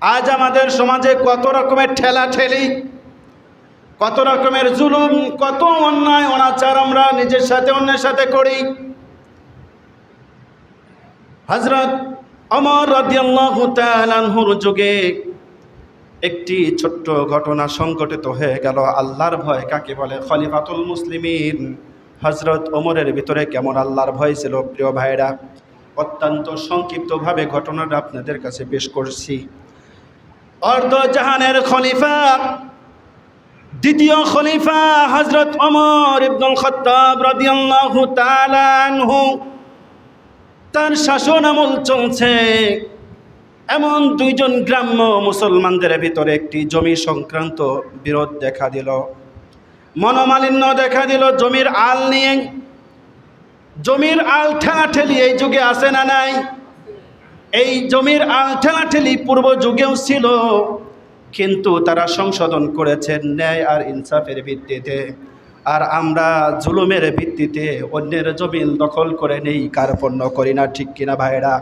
আজ আমাদের সমাজে কত রকমের ঠেলা ঠেলি কত রকমের জুলুম, কত অন্যায়, অনাচার আমরা নিজের সাথে অন্যের সাথে করি। হজরত অমর তাআলাহুর যুগে একটি ছোট্ট ঘটনা সংঘটিত হয়ে গেল। আল্লাহর ভয় কাকে বলে? খলিফাতুল মুসলিমিন। হজরত ওমরের ভিতরে কেমন আল্লাহর ভয় ছিল? প্রিয় ভাইরা অত্যন্ত সংক্ষিপ্তভাবে ঘটনাটা আপনাদের কাছে পেশ করছি। অর্ধ জাহানের খলিফা, দ্বিতীয় খলিফা হজরত ওমর ইবনুল খত্তাব রাদিয়াল্লাহু তাআলা আনহু। তার শাসন আমল চলছে। এমন দুইজন গ্রাম্য মুসলমানদের ভিতরে একটি জমি সংক্রান্ত বিরোধ দেখা দিল। মনোমালিন্য দেখা দিল জমির আল নিয়ে। জমির আল ঠেলাঠেলি এই যুগে আসে না নাই? এই জমির ঠেলাঠেলি পূর্ব যুগেও ছিল, কিন্তু তারা সংশোধন করেছেন ন্যায় আর ইনসাফের ভিত্তিতে। আর আমরা জুলুমের ভিত্তিতে অন্যের জমিন দখল করে নেই, কার্পণ্য করি না, ঠিক কিনা ভাইরা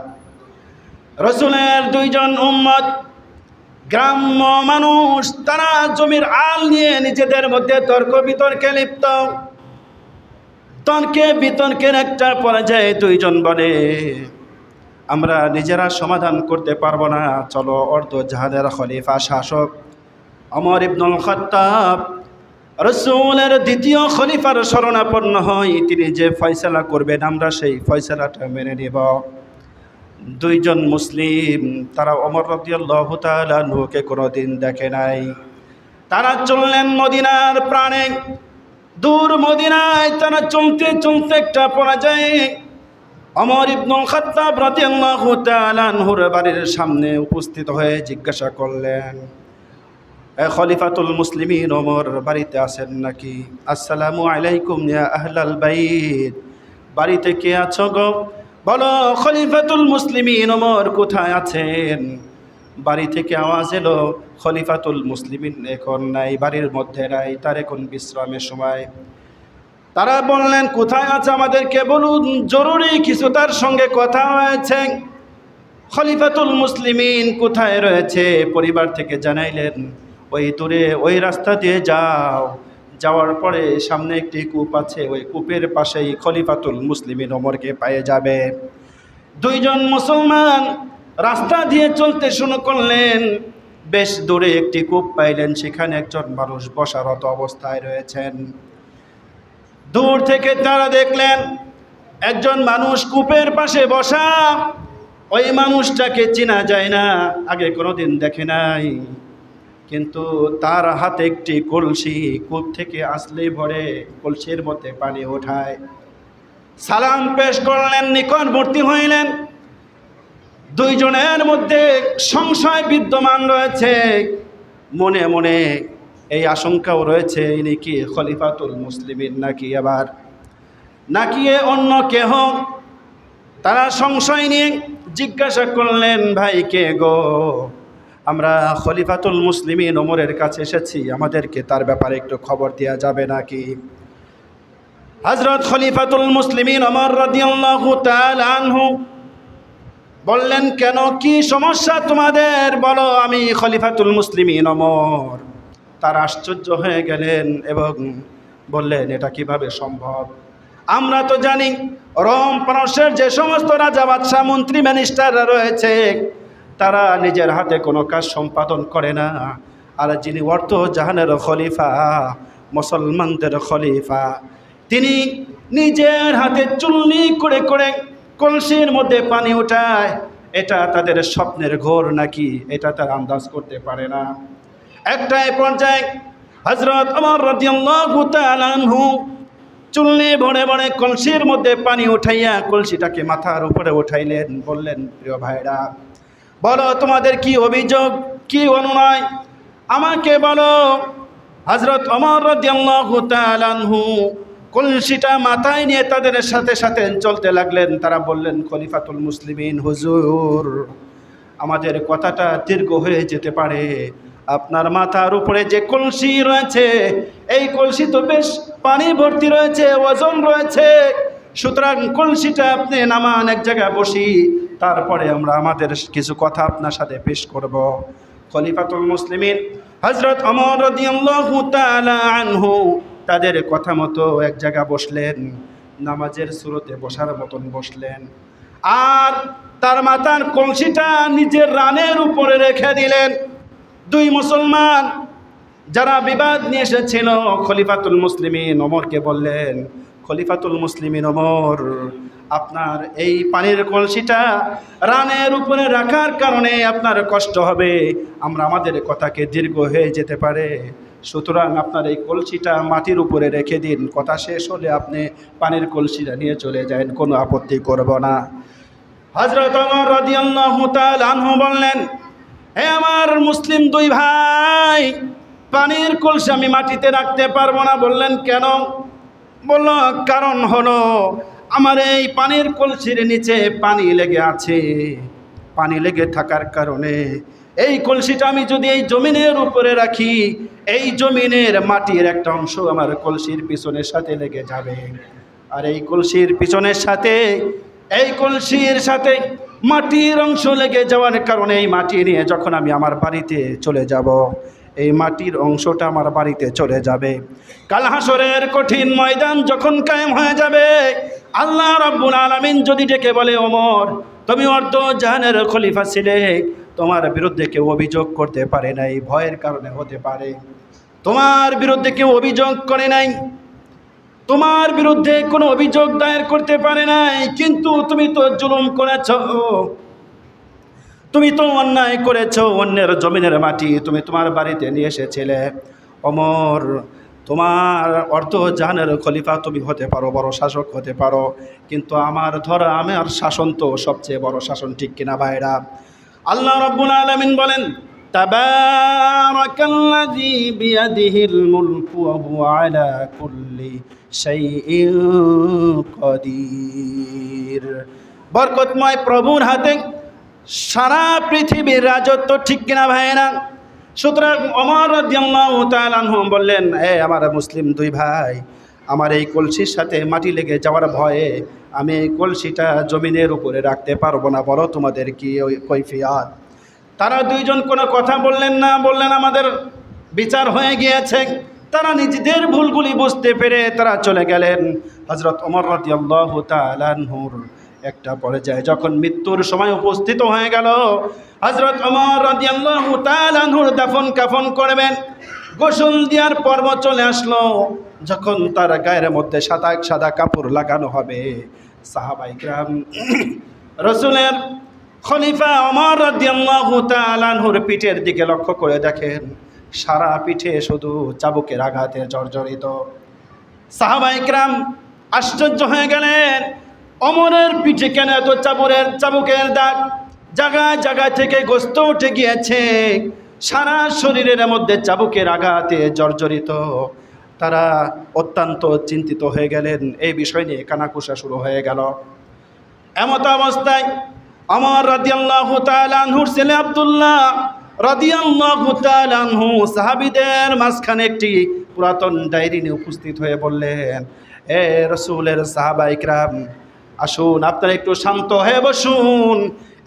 রসুলের দুইজন উম্মত, গ্রাম্য মানুষ, তারা জমির আল নিয়ে নিজেদের মধ্যে তর্ক বিতর্কে লিপ্ত। তর্কে বিতর্কের একটা পর্যায়ে দুইজন বলে আমরা নিজেরা সমাধান করতে পারব না। চলো অর্ধ জাহাদের খলিফা শাসক অমর ইবনুল খত্তাব রসুলের দ্বিতীয় খলিফার শরণাপন্ন হই। তিনি যে ফয়সলা করবেন, আমরা সেই ফয়সালাটা মেনে নেব। দুইজন মুসলিম, তারা অমর রদিয়াল্লাহ তালুকে কোনো দিন দেখে নাই। তারা চললেন মদিনার প্রাণে। দূর মদিনায় তারা চলতে চলতে একটা পরাজয়ে অমর ইবনুল খাত্তাব রাদিয়াল্লাহু তাআলা বাড়ির সামনে উপস্থিত হয়ে জিজ্ঞাসা করলেন খলিফাতুল মুসলিমিন ওমর বাড়িতে আছেন নাকি? আসসালামু আলাইকুম ইয়া আহলাল বাইত। বাড়িতে কে আছো গো? বলো, খলিফাতুল মুসলিমিন ওমর কোথায় আছেন? বাড়ি থেকে আওয়াজ এলো, খলিফাতুল মুসলিমিন এখন নাই, বাড়ির মধ্যে নাই, তার এখন বিশ্রামের সময়। তারা বললেন, কোথায় আছে আমাদেরকে বলুন, জরুরি কিছু তার সঙ্গে কথা হয়েছে। খলিফাতুল মুসলিমিন কোথায় রয়েছে? পরিবার থেকে জানাইলেন, ওই দূরে, ওই রাস্তা দিয়ে যাও। যাওয়ার পরে সামনে একটি কূপ আছে, ওই কূপের পাশেই খলিফাতুল মুসলিমিন ওমরকে পায়ে যাবে। দুইজন মুসলমান রাস্তা দিয়ে চলতে শুরু করলেন। বেশ দূরে একটি কূপ পাইলেন, সেখানে একজন মানুষ বসারত অবস্থায় রয়েছেন। দূর থেকে তারা দেখলেন, একজন মানুষ কূপের পাশে বসা, ওই মানুষটাকে চেনা যায় না, আগে কোনোদিন দেখে নাই। কিন্তু তার হাতে একটি কলসি কূপ থেকে আসলেই ভরে কলসির মধ্যে পানি ওঠায়। সালাম পেশ করলেন নিকটবর্তী হইলেন। দুইজনের মধ্যে সংশয় বিদ্যমান রয়েছে। মনে মনে এই আশঙ্কাও রয়েছে ইনি কি খলিফাতুল মুসলিমিন নাকি আবার? নাকি অন্য কেহ? তারা সংশয় নিয়ে জিজ্ঞাসা করলেন, ভাই, কে গো? আমরা খলিফাতুল মুসলিমিন ওমরের কাছে এসেছি, আমাদেরকে তার ব্যাপারে একটু খবর দেওয়া যাবে নাকি? হজরত খলিফাতুল মুসলিমিন অমর রাদিয়াল্লাহু আনহু বললেন, কেন? কি সমস্যা তোমাদের? বলো, আমি খলিফাতুল মুসলিমিন অমর তার আশ্চর্য হয়ে গেলেন এবং বললেন, এটা কীভাবে সম্ভব? আমরা তো জানি, রোম পারস্যের যে সমস্ত রাজা, বাদশাহ, মন্ত্রী মিনিস্টাররা রয়েছে, তারা নিজের হাতে কোনো কাজ সম্পাদন করে না। আর যিনি অর্থ জাহানের খলিফা, মুসলমানদের খলিফা, তিনি নিজের হাতে চুল্লি করে করে কলসির মধ্যে পানি ওঠায় এটা তাদের স্বপ্নের ঘোর নাকি? এটা তার আন্দাজ করতে পারে না। একটাই পর্যায়ে হজরত আমার আনহু চুল্লি ভরে ভরে কলসির মধ্যে পানি উঠাইয়া কলসিটাকে মাথার উপরে উঠাইলেন, বললেন, প্রিয় ভাইরা, বলো তোমাদের কি অভিযোগ, কি অনুনয়? আমাকে বলো হজরত অমর আনহু কলসিটা মাথায় নিয়ে তাদের সাথে সাথে চলতে লাগলেন, তারা বললেন, খলিফাতুল মুসলিমিন, হুজুর, আমাদের কথাটা দীর্ঘ হয়ে যেতে পারে আপনার মাথার উপরে যে কলসি রয়েছে, এই কলসি তো বেশ পানি ভর্তি রয়েছে, ওজন রয়েছে। সুতরাং কলসিটা আপনি নামান এক জায়গায় বসি, তারপরে আমরা আমাদের কিছু কথা আপনার সাথে পেশ করব। খলিফাতুল মুসলিমিন হজরত অমর আনহু তাদের কথা মতো এক জায়গা বসলেন, নামাজের সুরতে বসার মতন বসলেন। আর তার মাতার কলসিটা নিজের রানের উপরে রেখে দিলেন। দুই মুসলমান যারা বিবাদ নিয়ে এসেছিল, খলিফাতুল মুসলিমিন ওমরকে বললেন, খলিফাতুল মুসলিমিন ওমর, আপনার এই পানির কলসিটা রানের উপরে রাখার কারণে আপনার কষ্ট হবে। আমরা আমাদের কথাকে দীর্ঘ হয়ে যেতে পারে। সুতরাং আপনার এই কলসিটা মাটির উপরে রেখে দিন। কথা শেষ হলে আপনি পানির কলসিটা নিয়ে চলে যান, কোনো আপত্তি করব না। হজরত অমর বললেন হে আমার মুসলিম দুই ভাই, পানির কলসি আমি মাটিতে রাখতে পারব না। বললেন, কেন? বলল, কারণ হলো আমার এই পানির কলসির নিচে পানি লেগে আছে। পানি লেগে থাকার কারণে এই কলসিটা আমি যদি এই জমিনের উপরে রাখি, এই জমিনের মাটির একটা অংশ আমার কলসির পিছনের সাথে লেগে যাবে। আর এই কলসির পিছনের সাথে এই কলসির সাথে মাটির অংশ লেগে যাওয়ার কারণে এই মাটি নিয়ে যখন আমি আমার বাড়িতে চলে যাব, এই মাটির অংশটা আমার বাড়িতে চলে যাবে। কালহাসরের কঠিন ময়দান যখন কায়েম হয়ে যাবে, আল্লাহ রব্বুল আলমিন যদি ডেকে বলে, ওমর, তুমি অর্ধ জাহানের খলিফা ছিলে, তোমার বিরুদ্ধে কেউ অভিযোগ করতে পারে নাই, ভয়ের কারণে হতে পারে। তোমার বিরুদ্ধে কেউ অভিযোগ করে নাই তোমার বিরুদ্ধে কোনো অভিযোগ দায়ের করতে পারে নাই, কিন্তু তুমি তো জুলুম করেছ। তুমি তো অন্যায় করেছ, অন্যের জমিনের মাটি তুমি তোমার বাড়িতে নিয়ে এসেছিলে। অমর, তোমার অর্থ জাহানের খলিফা তুমি হতে পারো, বড় শাসক হতে পারো, কিন্তু আমার ধর, আমার শাসন তো সবচেয়ে বড় শাসন, ঠিক কিনা ভাইরা? আল্লাহ রব্বুল আলমিন বলেন, তাবারাকাল্লাযী বিয়াদিহিল মুলকু ওয়া হুয়া আলা কুল্লি শাইইন কাদির। বরকতময় প্রভুর হাতে সারা পৃথিবীর রাজত্ব ঠিক কিনা ভাইয়েরা সুতরাং অমর আনহু বললেন, এ আমার মুসলিম দুই ভাই, আমার এই কলসির সাথে মাটি লেগে যাওয়ার ভয়ে আমি এই কলসিটা জমিনের উপরে রাখতে পারব না, বলো তোমাদের কি ওই কৈফিয়াত? তারা দুইজন কোনো কথা বললেন না, বললেন, আমাদের বিচার হয়ে গিয়েছে। তারা নিজেদের ভুলগুলি বুঝতে পেরে তারা চলে গেলেন। হজরত অমর রাদিয়াল্লাহু তাআলা আনহুর একটা পর্যায়ে যখন মৃত্যুর সময় উপস্থিত হয়ে গেল হজরত অমর আনহুর দাফন কাফন করবেন, গোসল দেওয়ার পর্ব চলে আসলো। যখন তার গায়ের মধ্যে সাদা সাদা কাপড় লাগানো হবে, সাহাবাই গ্রাম, রসুলের খলিফা অমর রাদিয়াল্লাহু তাআলা আনহুর পিঠের দিকে লক্ষ্য করে দেখেন সারা পিঠে শুধু চাবুকের আঘাতে জর্জরিত। সাহাবাইকরাম আশ্চর্য হয়ে গেলেন, অমরের পিঠে কেন এত চাবুরের চাবুকের দাগ? জায়গায় জায়গায় থেকে গোস্ত উঠে গিয়েছে, সারা শরীরের মধ্যে চাবুকের আঘাতে জর্জরিত। তারা অত্যন্ত চিন্তিত হয়ে গেলেন, এই বিষয় নিয়ে কানাকুশা শুরু হয়ে গেল। এমত অবস্থায় আমার রাদিয়াল্লাহু তাআলা আনহুর ছেলে আব্দুল্লাহ রাদিয়াল্লাহু সাহাবীদের মাঝখানে একটি পুরাতন ডায়েরি নিয়ে উপস্থিত হয়ে বললেন, এ রসুলের সাহাবা ইকরাম, আসুন আপনারা একটু শান্ত হয়ে বসুন।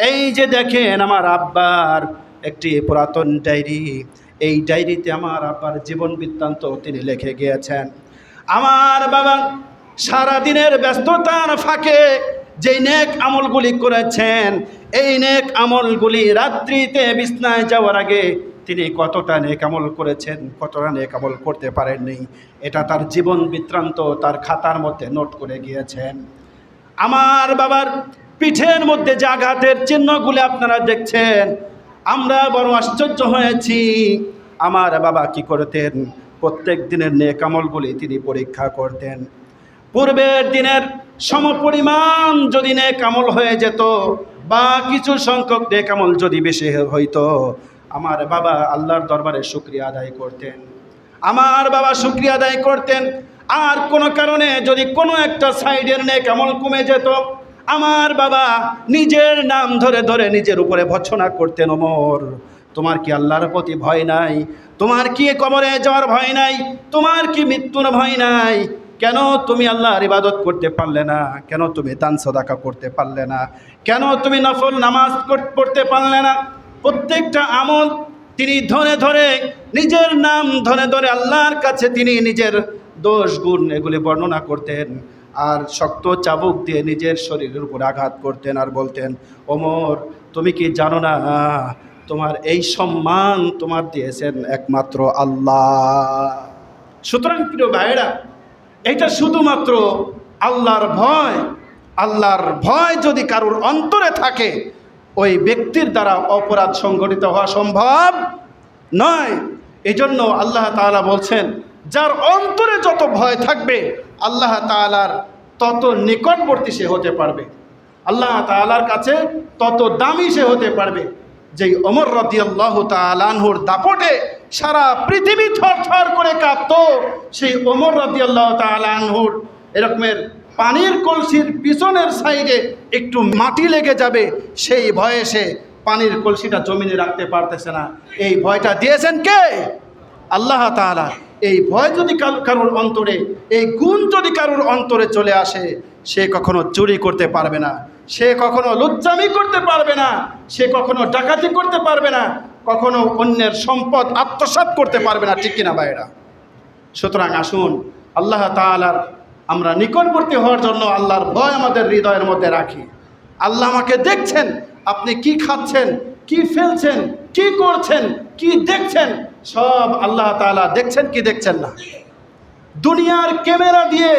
এই যে দেখেন আমার আব্বার একটি পুরাতন ডায়েরি, এই ডায়েরিতে আমার আব্বার জীবন বৃত্তান্ত তিনি লিখে গিয়েছেন। আমার বাবা সারাদিনের ব্যস্ততার ফাঁকে যেই নেক আমলগুলি করেছেন, এই নেক আমলগুলি রাত্রিতে বিছনায় যাওয়ার আগে তিনি কতটা নেক আমল করেছেন, কতটা নেক আমল করতে পারেননি, এটা তার জীবন বৃত্তান্ত, তার খাতার মধ্যে নোট করে গিয়েছেন। আমার বাবার পিঠের মধ্যে যে আঘাতের চিহ্নগুলি আপনারা দেখছেন, আমরা বড় আশ্চর্য হয়েছি, আমার বাবা কি করতেন, প্রত্যেক দিনের নেক আমলগুলি তিনি পরীক্ষা করতেন। পূর্বের দিনের সমপরিমাণ যদি নেক আমল হয়ে যেত, বা কিছু সংখ্যক নেক আমল যদি বেশি হইতো, আমার বাবা আল্লাহর দরবারে শুক্রিয়া আদায় করতেন। আমার বাবা শুক্রিয়া আদায় করতেন। আর কোনো কারণে যদি কোনো একটা সাইডের নেক আমল কমে যেত, আমার বাবা নিজের নাম ধরে ধরে নিজের উপরে ভৎসনা করতেন, ওমর, তোমার কি আল্লাহর প্রতি ভয় নাই? তোমার কি কবরে যাওয়ার ভয় নাই? তোমার কি মৃত্যুর ভয় নাই? কেন তুমি আল্লাহর ইবাদত করতে পারলে না? কেন তুমি দান সদাকা করতে পারলে না? কেন তুমি নফল নামাজ পড়তে পারলে না? প্রত্যেকটা আমল তিনি ধরে ধরে, নিজের নাম ধরে ধরে আল্লাহর কাছে তিনি নিজের দোষ, গুণ এগুলি বর্ণনা করতেন আর শক্ত চাবুক দিয়ে নিজের শরীরের উপর আঘাত করতেন আর বলতেন, ওমর, তুমি কি জানো না? তোমার এই সম্মান তোমার দিয়েছেন একমাত্র আল্লাহ। সুতরাং প্রিয় ভাইয়েরা এটা শুধুমাত্র আল্লাহর ভয়। আল্লাহর ভয় যদি কারোর অন্তরে থাকে, ওই ব্যক্তির দ্বারা অপরাধ সংগঠিত হওয়া সম্ভব নয়। এজন্য আল্লাহ তাআলা বলছেন, যার অন্তরে যত ভয় থাকবে, আল্লাহ তাআলার তত নিকটবর্তী সে হতে পারবে। আল্লাহ তাআলার কাছে তত দামি সে হতে পারবে। যেই অমর রদি আল্লাহ তালানহুর দাপটে সারা পৃথিবী থর থর করে কাঁপত সেই অমর রদি আল্লাহ তালানহুর এরকমের পানির কলসির পিছনের সাইডে একটু মাটি লেগে যাবে, সেই ভয়ে সে পানির কলসিটা জমিনে রাখতে পারতেছে না। এই ভয়টা দিয়েছেন কে? আল্লাহ তাআলা। এই ভয় যদি কারো- কারোর অন্তরে, এই গুণ যদি কারোর অন্তরে চলে আসে, সে কখনো চুরি করতে পারবে না। সে কখনো লুচ্চামি করতে পারবে না। সে কখনো ডাকাতি করতে পারবে না। কখনো অন্যের সম্পদ আত্মসাৎ করতে পারবে না, ঠিক কিনা ভাইরা সুতরাং আসুন, আল্লাহ তাআলার আমরা নিকটবর্তী হওয়ার জন্য আল্লাহর ভয় আমাদের হৃদয়ের মধ্যে রাখি। আল্লাহ আমাকে দেখছেন, আপনি কি খাচ্ছেন, কি ফেলছেন, কি করছেন, কি দেখছেন, সব আল্লাহ তাআলা দেখছেন কি দেখছেন না? দুনিয়ার ক্যামেরা দিয়ে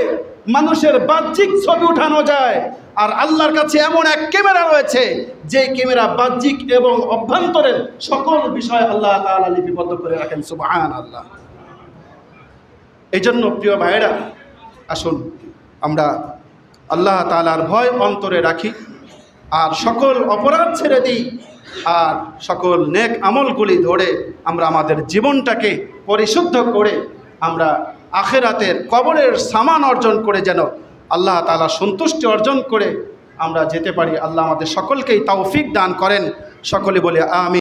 মানুষের বাহ্যিক ছবি উঠানো যায় আর আল্লাহর কাছে এমন এক ক্যামেরা রয়েছে যে ক্যামেরা বাহ্যিক এবং অভ্যন্তরের সকল বিষয় আল্লাহ তাআলা লিপিবদ্ধ করে রাখেন সুবহান আল্লাহ এই জন্য প্রিয় ভাইয়েরা, আসুন আমরা আল্লাহ তাআলার ভয় অন্তরে রাখি, আর সকল অপরাধ ছেড়ে দিই, আর সকল নেক আমলগুলি ধরে আমরা আমাদের জীবনটাকে পরিশুদ্ধ করে আমরা আখেরাতের কবরের সামান অর্জন করে যেন আল্লাহ তালা সন্তুষ্টি অর্জন করে আমরা যেতে পারি। আল্লাহ আমাদের সকলকেই তাওফিক দান করেন। সকলে বলে আমি